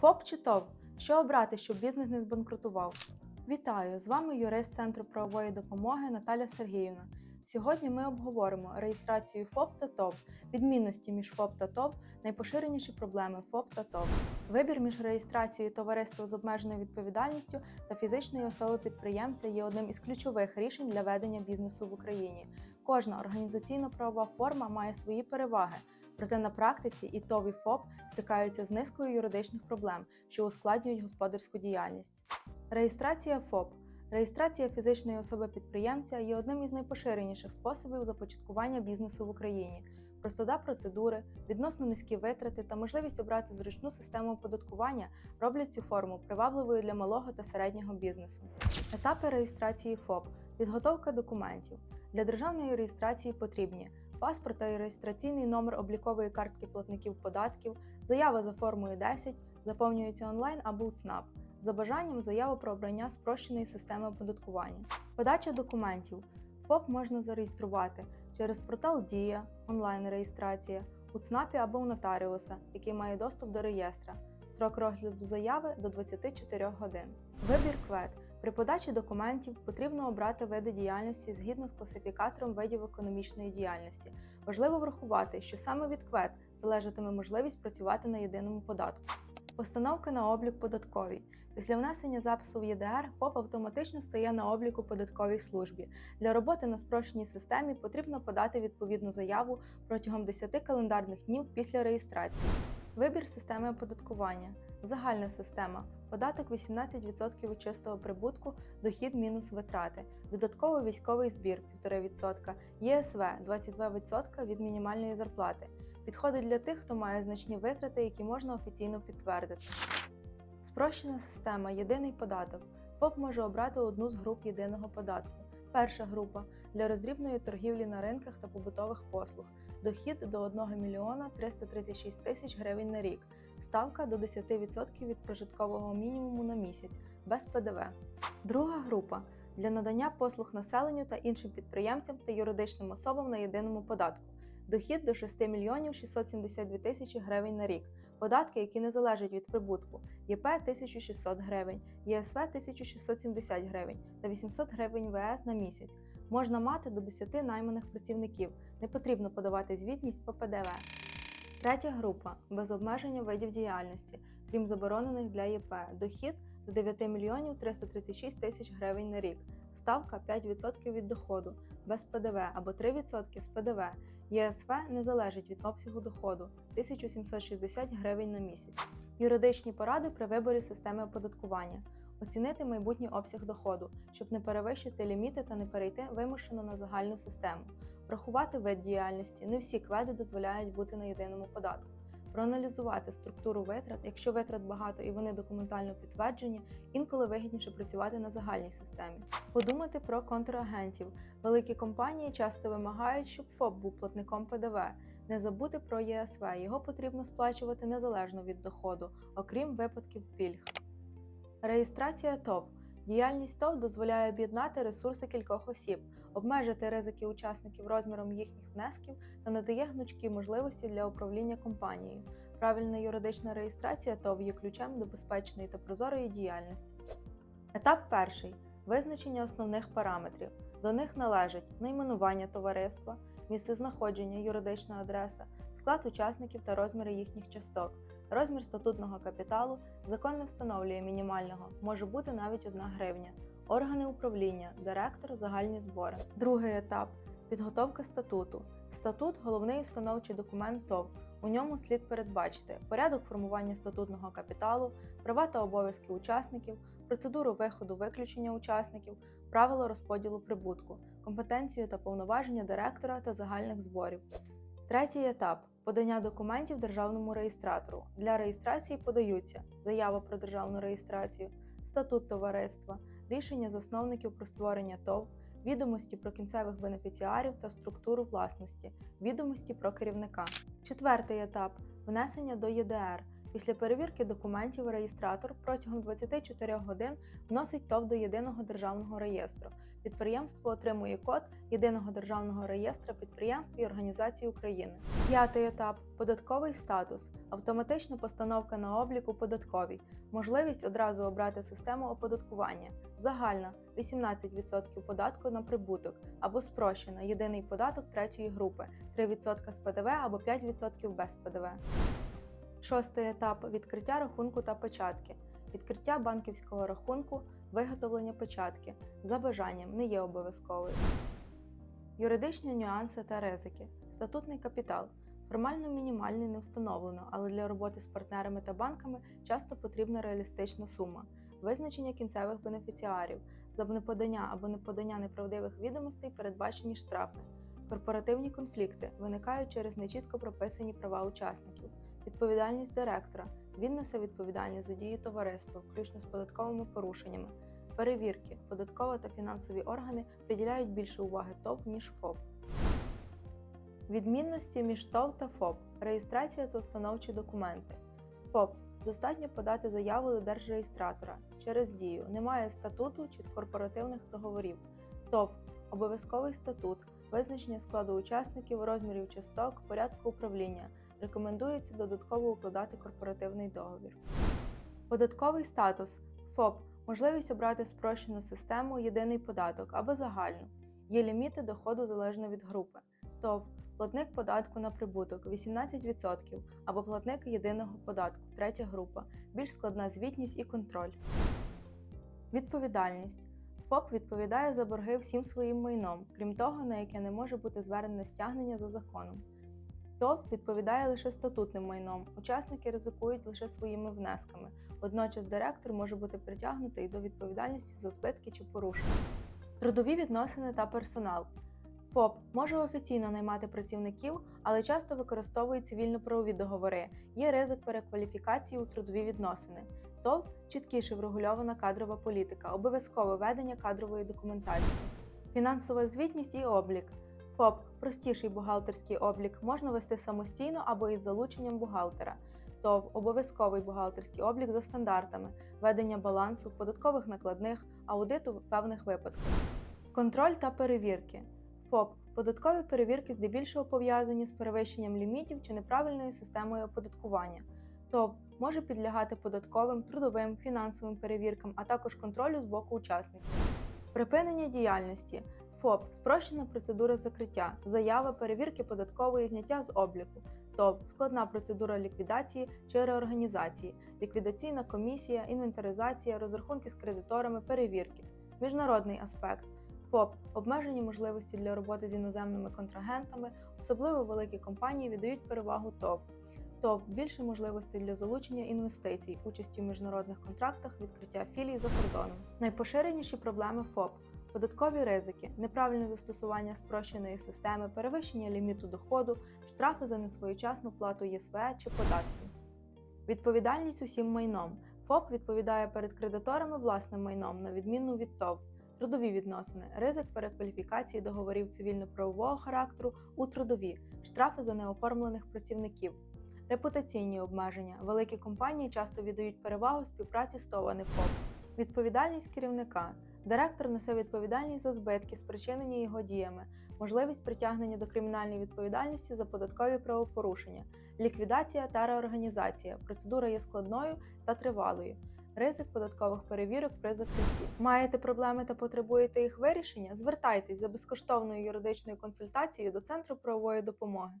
ФОП чи ТОВ? Що обрати, щоб бізнес не збанкрутував? Вітаю! З вами юрист Центру правової допомоги Наталя Сергіївна. Сьогодні ми обговоримо реєстрацію ФОП та ТОВ, відмінності між ФОП та ТОВ, найпоширеніші проблеми ФОП та ТОВ. Вибір між реєстрацією товариства з обмеженою відповідальністю та фізичної особи підприємця є одним із ключових рішень для ведення бізнесу в Україні. Кожна організаційно-правова форма має свої переваги. Проте на практиці і ТОВ і ФОП стикаються з низкою юридичних проблем, що ускладнюють господарську діяльність. Реєстрація ФОП. Реєстрація фізичної особи підприємця є одним із найпоширеніших способів започаткування бізнесу в Україні. Простота процедури, відносно низькі витрати та можливість обрати зручну систему оподаткування роблять цю форму привабливою для малого та середнього бізнесу. Етапи реєстрації ФОП. Підготовка документів. Для державної реєстрації потрібні паспорт та реєстраційний номер облікової картки платників податків, заява за формою 10, заповнюється онлайн або у ЦНАП. За бажанням заява про обрання спрощеної системи оподаткування. Подача документів. ФОП можна зареєструвати через портал Дія, онлайн-реєстрація, у ЦНАПі або у нотаріуса, який має доступ до реєстра. Строк розгляду заяви до 24 годин. Вибір КВЕД. При подачі документів потрібно обрати види діяльності згідно з класифікатором видів економічної діяльності. Важливо врахувати, що саме від КВЕД залежатиме можливість працювати на єдиному податку. Постановка на облік податковій. Після внесення запису в ЄДР ФОП автоматично стає на обліку податковій службі. Для роботи на спрощеній системі потрібно подати відповідну заяву протягом 10 календарних днів після реєстрації. Вибір системи оподаткування. Загальна система. Податок 18% від чистого прибутку, дохід мінус витрати. Додатково військовий збір 1,5%, ЄСВ 22% від мінімальної зарплати. Підходить для тих, хто має значні витрати, які можна офіційно підтвердити. Спрощена система Єдиний податок. ФОП може обрати одну з груп єдиного податку. Перша група для роздрібної торгівлі на ринках та побутових послуг. Дохід до 1 мільйона 336 тисяч гривень на рік. Ставка до 10% від прожиткового мінімуму на місяць без ПДВ. Друга група для надання послуг населенню та іншим підприємцям та юридичним особам на єдиному податку. Дохід до 6 мільйонів 672 тисячі гривень на рік. Податки, які не залежать від прибутку, ЄП 1600 гривень, ЄСВ 1670 гривень та 800 гривень ВС на місяць. Можна мати до 10 найманих працівників. Не потрібно подавати звітність по ПДВ. Третя група без обмеження видів діяльності, крім заборонених для ЄП. Дохід до 9 мільйонів 336 тисяч гривень на рік. Ставка 5% від доходу без ПДВ або 3% з ПДВ. ЄСВ не залежить від обсягу доходу 1760 гривень на місяць. Юридичні поради при виборі системи оподаткування. Оцінити майбутній обсяг доходу, щоб не перевищити ліміти та не перейти вимушено на загальну систему. Врахувати вид діяльності. Не всі кведи дозволяють бути на єдиному податку. Проаналізувати структуру витрат, якщо витрат багато і вони документально підтверджені, інколи вигідніше працювати на загальній системі. Подумати про контрагентів. Великі компанії часто вимагають, щоб ФОП був платником ПДВ. Не забути про ЄСВ. Його потрібно сплачувати незалежно від доходу, окрім випадків пільг. Реєстрація ТОВ. Діяльність ТОВ дозволяє об'єднати ресурси кількох осіб, обмежити ризики учасників розміром їхніх внесків та надає гнучкі можливості для управління компанією. Правильна юридична реєстрація ТОВ є ключем до безпечної та прозорої діяльності. Етап перший визначення основних параметрів. До них належать найменування товариства, місцезнаходження, юридична адреса, склад учасників та розміри їхніх часток. Розмір статутного капіталу закон не встановлює мінімального, може бути навіть 1 гривня. Органи управління, директор, загальні збори. Другий етап підготовка статуту. Статут головний установчий документ ТОВ. У ньому слід передбачити порядок формування статутного капіталу, права та обов'язки учасників, процедуру виходу виключення учасників, правила розподілу прибутку, компетенцію та повноваження директора та загальних зборів. Третій етап подання документів державному реєстратору. Для реєстрації подаються заява про державну реєстрацію, статут товариства, рішення засновників про створення ТОВ, відомості про кінцевих бенефіціарів та структуру власності, відомості про керівника. Четвертий етап внесення до ЄДР. Після перевірки документів реєстратор протягом 24 годин вносить ТОВ до єдиного державного реєстру. Підприємство отримує код єдиного державного реєстра підприємств і організацій України. П'ятий етап податковий статус, автоматична постановка на облік у податковій, можливість одразу обрати систему оподаткування, загальна 18% податку на прибуток або спрощена єдиний податок третьої групи 3% з ПДВ або 5% без ПДВ. Шостий етап відкриття рахунку та печатки. Відкриття банківського рахунку, виготовлення печатки за бажанням не є обов'язковою. Юридичні нюанси та ризики. Статутний капітал. Формально мінімальний не встановлено, але для роботи з партнерами та банками часто потрібна реалістична сума. Визначення кінцевих бенефіціарів. За неподання або неподання неправдивих відомостей передбачені штрафи. Корпоративні конфлікти виникають через нечітко прописані права учасників. Відповідальність директора. Він несе відповідальність за дії товариства, включно з податковими порушеннями. Перевірки. Податкова та фінансові органи приділяють більше уваги ТОВ, ніж ФОП. Відмінності між ТОВ та ФОП. Реєстрація та установчі документи. ФОП. Достатньо подати заяву до держреєстратора через дію. Немає статуту чи корпоративних договорів. ТОВ. Обов'язковий статут, визначення складу учасників, розмірів часток, порядку управління. Рекомендується додатково укладати корпоративний договір. Податковий статус ФОП можливість обрати спрощену систему єдиний податок або загальну. Є ліміти доходу залежно від групи. ТОВ платник податку на прибуток 18% або платник єдиного податку, третя група, більш складна звітність і контроль. Відповідальність. ФОП відповідає за борги всім своїм майном, крім того, на яке не може бути звернене стягнення за законом. ТОВ відповідає лише статутним майном, учасники ризикують лише своїми внесками. Водночас директор може бути притягнутий до відповідальності за збитки чи порушення. Трудові відносини та персонал. ФОП може офіційно наймати працівників, але часто використовує цивільно-правові договори. Є ризик перекваліфікації у трудові відносини. ТОВ чіткіше врегульована кадрова політика, обов'язкове ведення кадрової документації, фінансова звітність і облік. ФОП простіший бухгалтерський облік можна вести самостійно або із залученням бухгалтера. ТОВ обов'язковий бухгалтерський облік за стандартами, ведення балансу, податкових накладних, аудиту в певних випадках. Контроль та перевірки. ФОП податкові перевірки здебільшого пов'язані з перевищенням лімітів чи неправильною системою оподаткування. ТОВ може підлягати податковим, трудовим, фінансовим перевіркам, а також контролю з боку учасників. Припинення діяльності. ФОП спрощена процедура закриття, заява перевірки податкової зняття з обліку. ТОВ складна процедура ліквідації чи реорганізації, ліквідаційна комісія, інвентаризація, розрахунки з кредиторами, перевірки, міжнародний аспект. ФОП обмежені можливості для роботи з іноземними контрагентами, особливо великі компанії віддають перевагу ТОВ. ТОВ більше можливостей для залучення інвестицій, участі в міжнародних контрактах, відкриття філій за кордоном. Найпоширеніші проблеми ФОП. Податкові ризики, неправильне застосування спрощеної системи, перевищення ліміту доходу, штрафи за несвоєчасну плату ЄСВ чи податки. Відповідальність усім майном. ФОП відповідає перед кредиторами власним майном, на відміну від ТОВ. Трудові відносини, ризик перекваліфікації договорів цивільно-правового характеру у трудові, штрафи за неоформлених працівників, репутаційні обмеження. Великі компанії часто віддають перевагу співпраці з ТОВ, а не ФОП. Відповідальність керівника. Директор несе відповідальність за збитки, спричинені його діями, можливість притягнення до кримінальної відповідальності за податкові правопорушення, ліквідація та реорганізація. Процедура є складною та тривалою. Ризик податкових перевірок при закритті. Маєте проблеми та потребуєте їх вирішення? Звертайтесь за безкоштовною юридичною консультацією до Центру правової допомоги.